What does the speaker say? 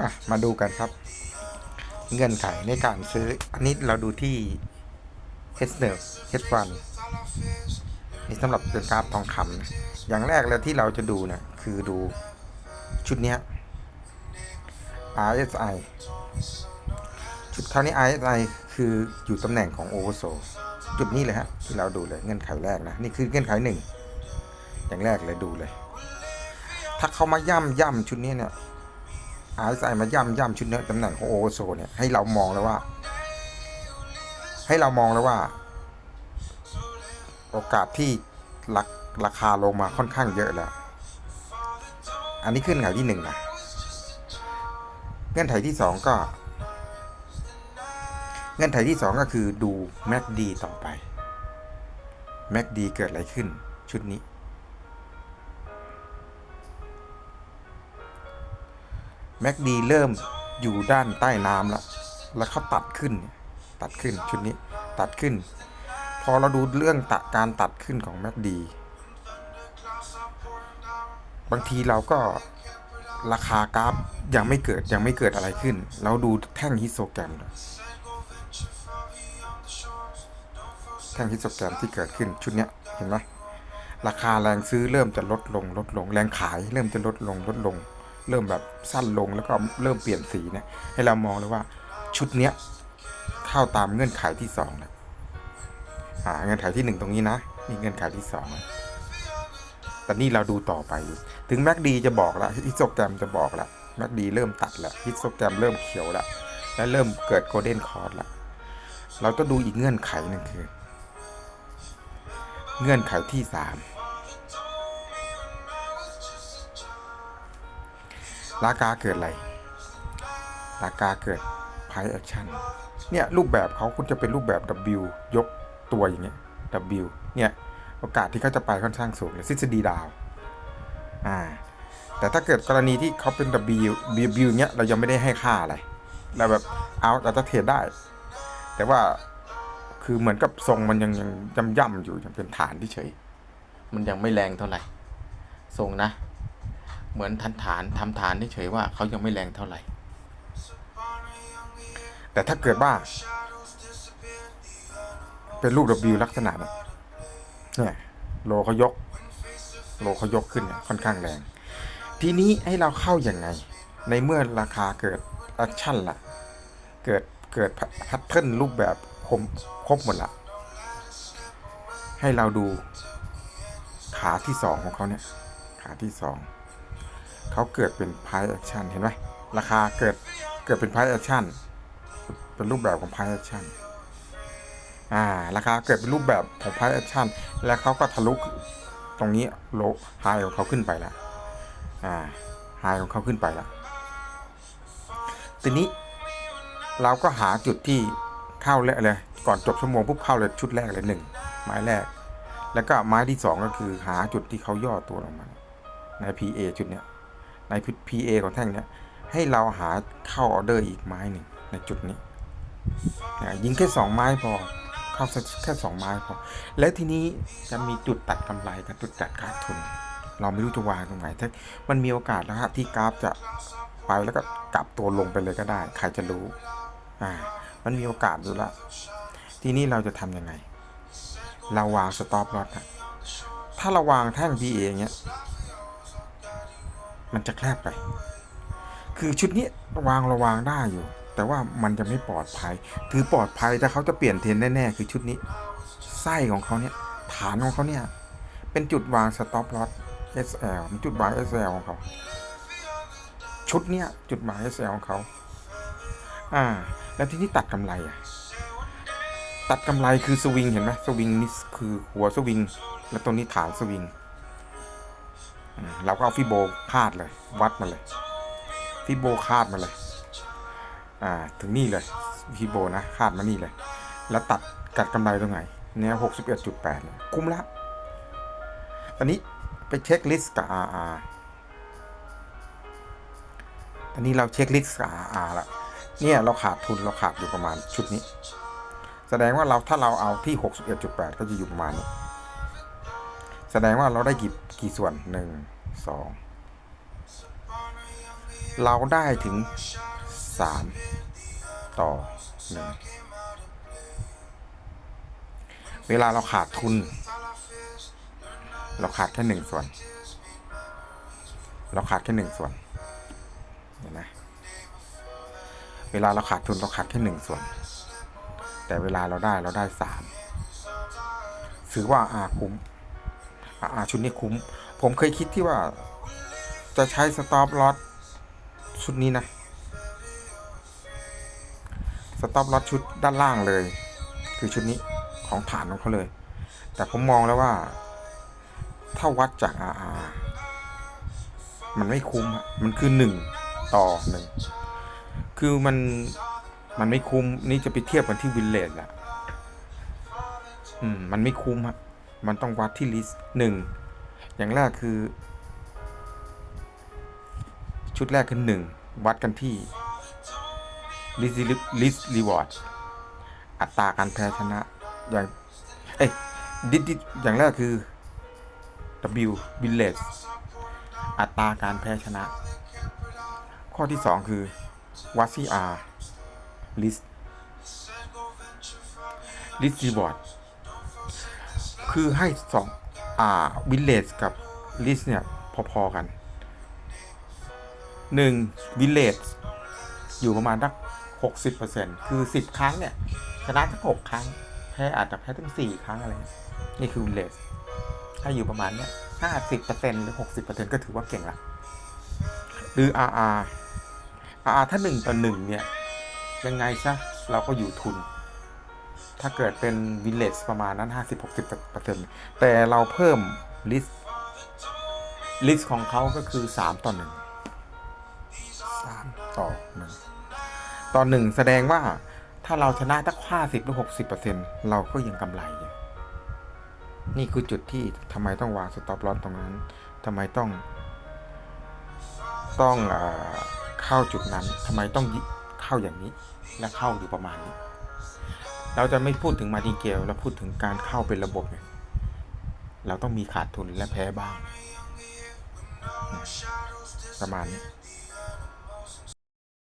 อะมาดูกันครับ เงื่อนไขในการซื้อ อันนี้เราดูที่ h 1 H1 นี่สำหรับเป็นกราฟทองคำนะอย่างแรกเลยที่เราจะดูนะคือดูชุดนี้ RSI ชุดคราวนี้ RSI คืออยู่ตำแหน่งของ Oversold จุดนี้เลยฮะที่เราดูเลยเงื่อนไขแรกนะ นี่คือเงื่อนไขหนึ่งอย่างแรกเลยดูเลย ถ้าเขามาย่ำย่ำชุดนี้เนี่ย RSI มาย่ำย่ำชุดเนี้ยตำแหน่งของ Oversold เนี่ยให้เรามองแล้วว่า ให้เรามองแล้วว่า โอกาสที่ราราคาลงมาค่อนข้างเยอะแล้ว อันนี้ขึ้นไงที่หนึ่งนะเงื่อนไขที่สองก็ เงื่อนไขที่สองก็คือดู MACD ต่อไป MACD เกิดอะไรขึ้นชุดนี้ MACD เริ่มอยู่ด้านใต้น้ำแล้ว แล้วเขาตัดขึ้น ตัดขึ้นชุดนี้ตัดขึ้น พอเราดูเรื่องตะการตัดขึ้นของ MACD บางทีเราก็ราคากราฟยังไม่เกิดยังไม่เกิดอะไรขึ้น เราดูแท่งฮิสโตแกรม แท่งฮิสโตแกรมที่เกิดขึ้นชุดนี้เห็นไหมราคาแรงซื้อเริ่มจะลดลงลดลง แรงขายเริ่มจะลดลงลดลง เริ่มแบบสั้นลงแล้วก็เริ่มเปลี่ยนสีเนี่ยให้เรามองเลยว่าชุดเนี้ยเข้าตามเงื่อนไขที่สองแล้วอ่าเงื่อนไขที่หนึ่งตรงนี้นะนี่เงื่อนไขที่สองแต่นี่เราดูต่อไปอยู่ถึงแม็กดีจะบอกแล้วฮิสโตแกรมจะบอกแล้วแม็กดีเริ่มตัดแล้วฮิสโตแกรมเริ่มเขียวแล้วและเริ่มเกิดโกลเด้นคอร์ดแล้วเราต้องดูอีกเงื่อนไขหนึ่งคือ เงื่อนไขที่สาม ราคาเกิดอะไรราคาเกิด price action เนี่ยรูปแบบเขาคุณจะเป็นรูปแบบ W ยกตัวอย่างเงี้ย W เนี่ยโอกาสที่เขาจะไปค่อนข้างสูงเลยทฤษฎีดาวอ่าแต่ถ้าเกิดกรณีที่เขาเป็น W W เนี้ยเรายังไม่ได้ให้ค่าอะไรเราแบบเอาเราจะเทรดได้ แต่ว่าคือเหมือนกับทรงมันยังยังย่ำย่ำอยู่ยังเป็นฐานที่เฉย มันยังไม่แรงเท่าไหร่ทรงนะ เหมือนทันฐานทำฐานเฉยๆว่าเขายังไม่แรงเท่าไหร่ แต่ถ้าเกิดว่า เป็นรูป W ลักษณะเนี่ยเนี่ยโลเขายก โลเขายกขึ้นเนี่ยค่อนข้างแรง ทีนี้ให้เราเข้าอย่างไง ในเมื่อราคาเกิดแอคชั่นละเกิดเกิดแพทเทิร์นรูปแบบคมครบหมดละให้เราดูขาที่สองของเขาเนี่ย ขาที่สอง เขาเกิดเป็น price action เห็นไหมราคาเกิดเกิดเป็น price action เป็นรูปแบบของ price action อ่าราคาเกิดเป็นรูปแบบของ price action แล้วเขาก็ทะลุตรงนี้โลไฮของเขาขึ้นไปแล้วอ่าไฮของเขาขึ้นไปแล้วทีนี้เราก็หาจุดที่เข้าเลยเลยก่อนจบชั่วโมงปุ๊บเข้าเลยชุดแรกเลยหนึ่งไม้แรก แล้วก็ไม้ที่สองก็คือหาจุดที่เขาย่อตัวลงมาใน PA จุดเนี้ย ใน PA ของแท่งเนี้ยให้เราหาเข้าออเดอร์อีกไม้หนึ่งในจุดนี้นะยิงแค่สองไม้พอเข้าแค่สองไม้พอ แล้วทีนี้จะมีจุดตัดกำไรกับจุดตัดขาดทุน เราไม่รู้จะวางตรงไหนถ้ามันมีโอกาสนะครับที่กราฟจะไปแล้วก็กลับตัวลงไปเลยก็ได้ ใครจะรู้อ่ามันมีโอกาสอยู่ละทีนี้เราจะทำยังไง เราวางสต็อปลอสอะถ้าเราวางแท่ง PA เงี้ย มันจะแคบไป คือชุดนี้วางระวางได้อยู่ แต่ว่ามันจะไม่ปลอดภัย ถือปลอดภัยแต่เขาจะเปลี่ยนเทรนแน่ๆคือชุดนี้ ไส้ของเขาเนี่ยฐานของเขาเนี่ยเป็นจุดวางสต็อปล็อส SL เป็นจุดวาง SL ของเขาชุดเนี้ยจุดวาง SL ของเขาอ่า แล้วที่นี่ตัดกำไรอะตัดกำไรคือสวิงเห็นไหมสวิงนี่คือหัวสวิง แล้วตรงนี้ฐานสวิง เราก็เอาฟิโบคาดเลย วัดมาเลย ฟิโบคาดมาเลย อ่า ถึงนี่เลย ฟิโบนะ คาดมานี่เลย แล้วตัดกัดกำไรตรงไหน เนี่ยหกสิบเอ็ดจุดแปดคุ้มล้วตอนนี้ไปเช็คลิสต์กับ RR ตอนนี้เราเช็คลิสต์กับ RR แล้วเนี่ยเราขาดทุนเราขาดอยู่ประมาณชุดนี้ แสดงว่าเราถ้าเราเอาที่ 61.8 ก็จะอยู่ประมาณนี้ แสดงว่าเราได้กี่กี่ส่วน1 2เราได้ถึงสามต่อหนึ่งเวลาเราขาดทุน เราขาดแค่หนึ่งส่วน เราขาดแค่หนึ่งส่วนเห็นไหมเวลาเราขาดทุนเราขาดแค่หนึ่งส่วน แต่เวลาเราได้เราได้สามถือว่าอาคุ้ม ชุดนี้คุ้ม ผมเคยคิดที่ว่า จะใช้สต็อปลอตชุดนี้นะ สต็อปลอตชุดด้านล่างเลย คือชุดนี้ของฐานของเขาเลย แต่ผมมองแล้วว่า ถ้าวัดจาก RR มันไม่คุ้ม มันคือหนึ่งต่อหนึ่งคือมัน มันไม่คุ้ม นี่จะไปเทียบกันที่วินเลจแหละ อืม มันไม่คุ้มฮะ มันต้องวัดที่ลิสต์หนึ่งอย่างแรกคือ ชุดแรกคือหนึ่งวัดกันที่ลิสลิสรีวอร์ดอัตราการแพ้ชนะอย่างเอ้ยดิดอย่างแรกคือ W village อัตราการแพ้ชนะ ข้อที่สองคือวัดที่ R list list reward คือให้สองอ่า village กับ list เนี่ย พอ ๆ กันหนึ่ง village อยู่ประมาณสักหกสิบเปอร์เซ็นคือสิบครั้งเนี่ย ชนะสักหกครั้ง แพ้อาจจะแพ้ถึงสี่ครั้งอะไร นี่คือ village ถ้าอยู่ประมาณเนี้ยห้าสิบเปอร์เซ็นหรือหกสิบเปอร์เซ็นก็ถือว่าเก่งละหรือ RR RR ถ้าหนึ่งต่อหนึ่งเนี่ย ยังไงซะเราก็อยู่ทุน ถ้าเกิดเป็น village ประมาณนั้น 50-60%เปอร์เซ็นแต่เราเพิ่ม list list ของเขาก็คือ 3 ต่อ 1 3 ต่อ 1 ต่อ 1 แสดงว่าถ้าเราชนะตั้ง50หรือ60%เราก็ยังกำไรอยู่นี่คือจุดที่ทำไมต้องวาง stop loss ตรงนั้นทำไมต้อง ต้องเออเข้าจุดนั้นทำไมต้องเข้าอย่างนี้ และเข้าอยู่ประมาณนี้ เราจะไม่พูดถึงมาติเกลเราพูดถึงการเข้าเป็นระบบเนี่ยเราต้องมีขาดทุนและแพ้บ้าง ประมาณนี้